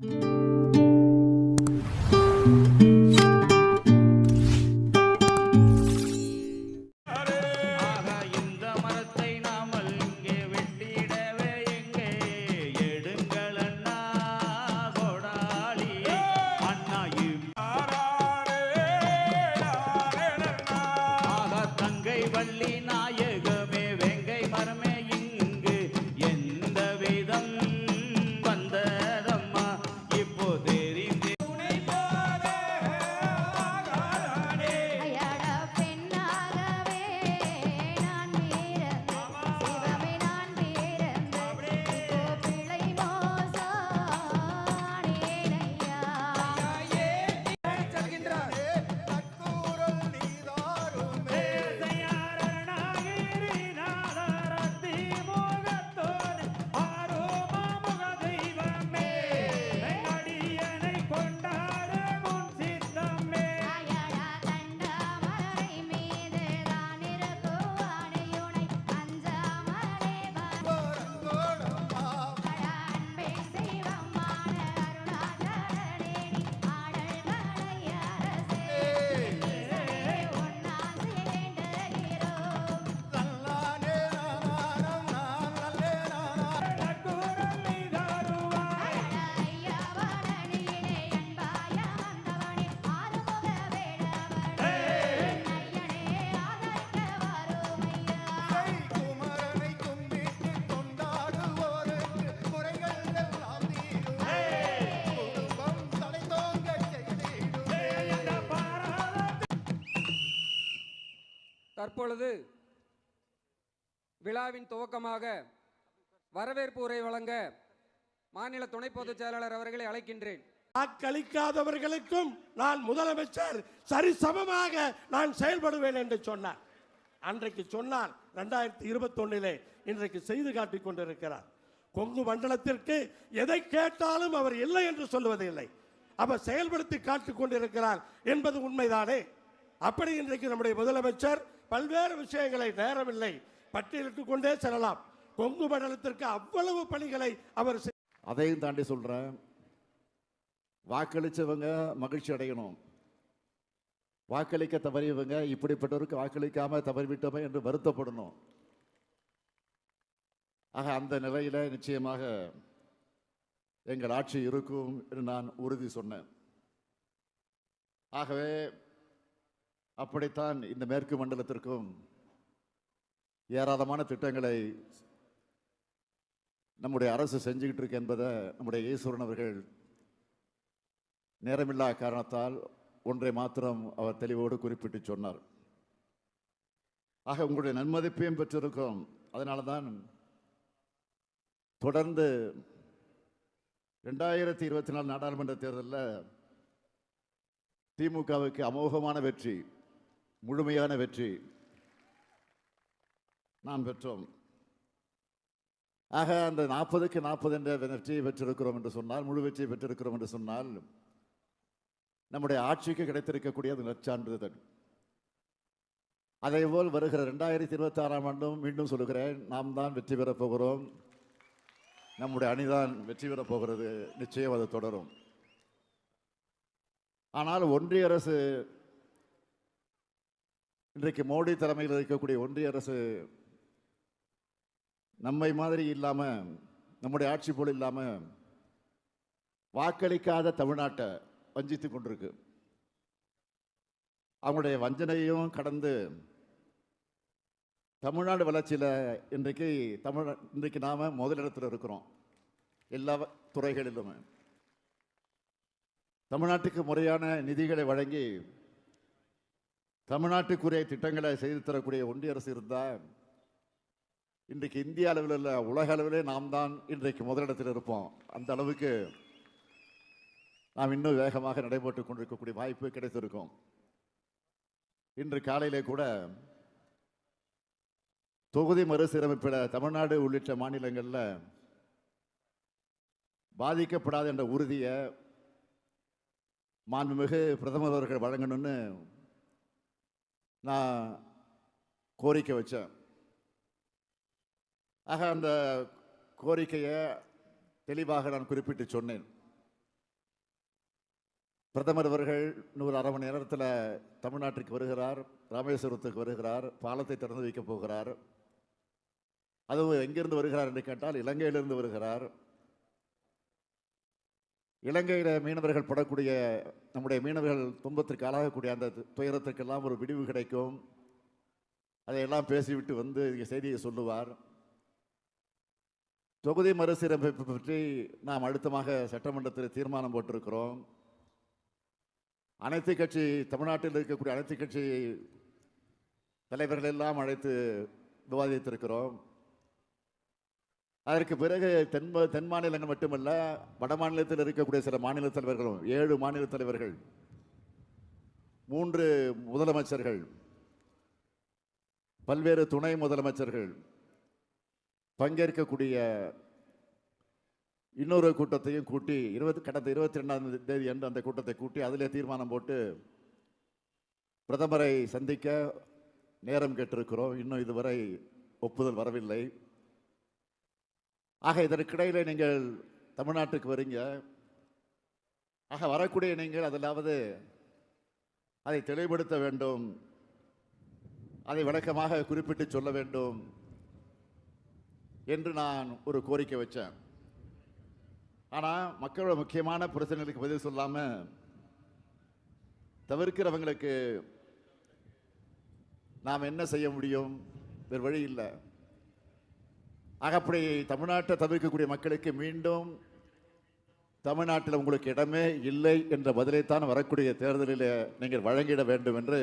ஆக தற்பொழுது விழாவின் துவக்கமாக வரவேற்பு உரை வழங்க மாநில துணை பொதுச் செயலாளர் அவர்களை அழைக்கின்றேன். வாக்களிக்காதவர்களுக்கும் நான் முதலமைச்சர் சரிசமமாக நான் செயல்படுவேன் என்று சொன்னார். அன்றைக்கு சொன்னார் ரெண்டாயிரத்தி இருபத்தொன்னிலே இன்றைக்கு செய்து காட்டிக் கொண்டிருக்கிறார். கொங்கு மண்டலத்திற்கு எதை கேட்டாலும் அவர் இல்லை என்று சொல்லுவதில்லை அவர் செயல்படுத்தி காட்டிக் கொண்டிருக்கிறார் என்பது உண்மைதானே? அப்படி இன்றைக்கு நம்முடைய முதலமைச்சர் பல்வேறு விஷயங்களை நேரமில்லை. பட்டியலிட்டுக் கொண்டே செல்லலாம். கொங்கு மண்டலத்திற்கு அவ்வளவு பணிகளை அவர் செய்- அதையும் தாண்டி சொல்கிறேன் வாக்களிச்சவங்க மகிழ்ச்சி அடையணும். வாக்களிக்க தவறியவங்க இப்படிப்பட்டவருக்கு வாக்களிக்காம தவறிவிட்டோமே என்று வருத்தப்படணும். ஆக அந்த நிலையில் நிச்சயமாக எங்கள் ஆட்சி இருக்கும் என்று நான் உறுதி சொன்னேன். ஆகவே அப்படித்தான் இந்த மேற்கு மண்டலத்திற்கும் ஏராளமான திட்டங்களை நம்முடைய அரசு செஞ்சுக்கிட்டு இருக்கு என்பதை நம்முடைய ஈஸ்வரன் அவர்கள் நேரமில்லா காரணத்தால் ஒன்றை மாத்திரம் அவர் தெளிவோடு குறிப்பிட்டு சொன்னார். ஆக உங்களுடைய நன்மதிப்பையும் பெற்றிருக்கிறோம். அதனால தான் தொடர்ந்து ரெண்டாயிரத்தி இருபத்தி நாலு நாடாளுமன்ற தேர்தலில் திமுகவுக்கு அமோகமான வெற்றி முழுமையான வெற்றி நாம் பெற்றோம். ஆக அந்த நாற்பதுக்கு நாற்பது என்ற வெற்றியை பெற்றிருக்கிறோம் என்று சொன்னால் முழு வெற்றியை பெற்றிருக்கிறோம் என்று சொன்னால் நம்முடைய ஆட்சிக்கு கிடைத்திருக்கக்கூடிய அது நற்சான்றிதழ். அதேபோல் வருகிற ரெண்டாயிரத்தி இருபத்தாறாம் ஆண்டும் மீண்டும் சொல்லுகிறேன் நாம் தான் வெற்றி பெறப் போகிறோம். நம்முடைய அணிதான் வெற்றி பெறப் போகிறது. நிச்சயம் அது தொடரும். ஆனால் ஒன்றிய அரசு இன்றைக்கு மோடி தலைமையில் இருக்கக்கூடிய ஒன்றிய அரசு நம்மை மாதிரி இல்லாமல் நம்முடைய ஆட்சி போல் இல்லாமல் வாக்களிக்காத தமிழ்நாட்டை வஞ்சித்து கொண்டிருக்கு. அவங்களுடைய வஞ்சனையும் கடந்து தமிழ்நாடு வளர்ச்சியில் இன்றைக்கு தமிழ் இன்றைக்கு நாம் முதலிடத்தில் இருக்கிறோம். எல்லா துறைகளிலுமே. தமிழ்நாட்டுக்கு முறையான நிதிகளை வழங்கி தமிழ்நாட்டுக்குரிய திட்டங்களை செய்து தரக்கூடிய ஒன்றிய அரசு இருந்தால் இன்றைக்கு இந்திய அளவில் இல்லை உலக அளவிலே நாம் தான் இன்றைக்கு முதலிடத்தில் இருப்போம். அந்த அளவுக்கு நாம் இன்னும் வேகமாக நடைபெற்று கொண்டிருக்கக்கூடிய வாய்ப்பு கிடைத்திருக்கும். இன்று காலையிலே கூட தொகுதி மறுசீரமைப்பில் தமிழ்நாடு உள்ளிட்ட மாநிலங்களில் பாதிக்கப்படாது என்ற உறுதியை மாண்புமிகு பிரதமர் அவர்கள் வழங்கணும்னு நான் கோரிக்கை வச்சேன். ஆக அந்த கோரிக்கையை தெளிவாக நான் குறிப்பிட்டு சொன்னேன். பிரதமர் அவர்கள் நூறு அரை மணி நேரத்தில் தமிழ்நாட்டிற்கு வருகிறார் ராமேஸ்வரத்துக்கு வருகிறார் பாலத்தை திறந்து வைக்கப் போகிறார். அதுவும் எங்கிருந்து வருகிறார் என்று கேட்டால் இலங்கையிலிருந்து வருகிறார். இலங்கையில் மீனவர்கள் படக்கூடிய நம்முடைய மீனவர்கள் துன்பத்திற்கு ஆளாகக்கூடிய அந்த துயரத்திற்கெல்லாம் ஒரு விடிவு கிடைக்கும். அதையெல்லாம் பேசிவிட்டு வந்து இங்கே செய்தியை சொல்லுவார். தொகுதி மறுசீரமைப்பு பற்றி நாம் அழுத்தமாக சட்டமன்றத்தில் தீர்மானம் போட்டிருக்கிறோம். அனைத்து கட்சி தமிழ்நாட்டில் இருக்கக்கூடிய அனைத்து கட்சி தலைவர்கள் எல்லாம் அழைத்து விவாதித்திருக்கிறோம். அதற்கு பிறகு தென் தென் மாநிலங்கள் மட்டுமல்ல வட மாநிலத்தில் இருக்கக்கூடிய சில மாநில தலைவர்களும் ஏழு மாநில தலைவர்கள் மூன்று முதலமைச்சர்கள் பல்வேறு துணை முதலமைச்சர்கள் பங்கேற்கக்கூடிய இன்னொரு கூட்டத்தையும் கூட்டி இருபத்தி கடந்த இருபத்தி ரெண்டாம் தேதி அன்று அந்த கூட்டத்தை கூட்டி அதிலே தீர்மானம் போட்டு பிரதமரை சந்திக்க நேரம் கேட்டிருக்கிறோம். இன்னும் இதுவரை ஒப்புதல் வரவில்லை. ஆக இதற்கிடையில் நீங்கள் தமிழ்நாட்டுக்கு வரீங்க. ஆக வரக்கூடிய நீங்கள் அதிலாவது அதை தெளிவுபடுத்த வேண்டும். அதை விளக்கமாக குறிப்பிட்டு சொல்ல வேண்டும் என்று நான் ஒரு கோரிக்கை வச்சேன். ஆனால் மக்களோட முக்கியமான பிரச்சனைகளுக்கு பதில் சொல்லாமல் தவிர்க்கிறவங்களுக்கு நாம் என்ன செய்ய முடியும்? வேறு வழி இல்லை. ஆக அப்படி தமிழ்நாட்டை தவிர்க்கக்கூடிய மக்களுக்கு மீண்டும் தமிழ்நாட்டில் உங்களுக்கு இடமே இல்லை என்ற பதிலைத்தான் வரக்கூடிய தேர்தலில் நீங்கள் வழங்கிட வேண்டும் என்று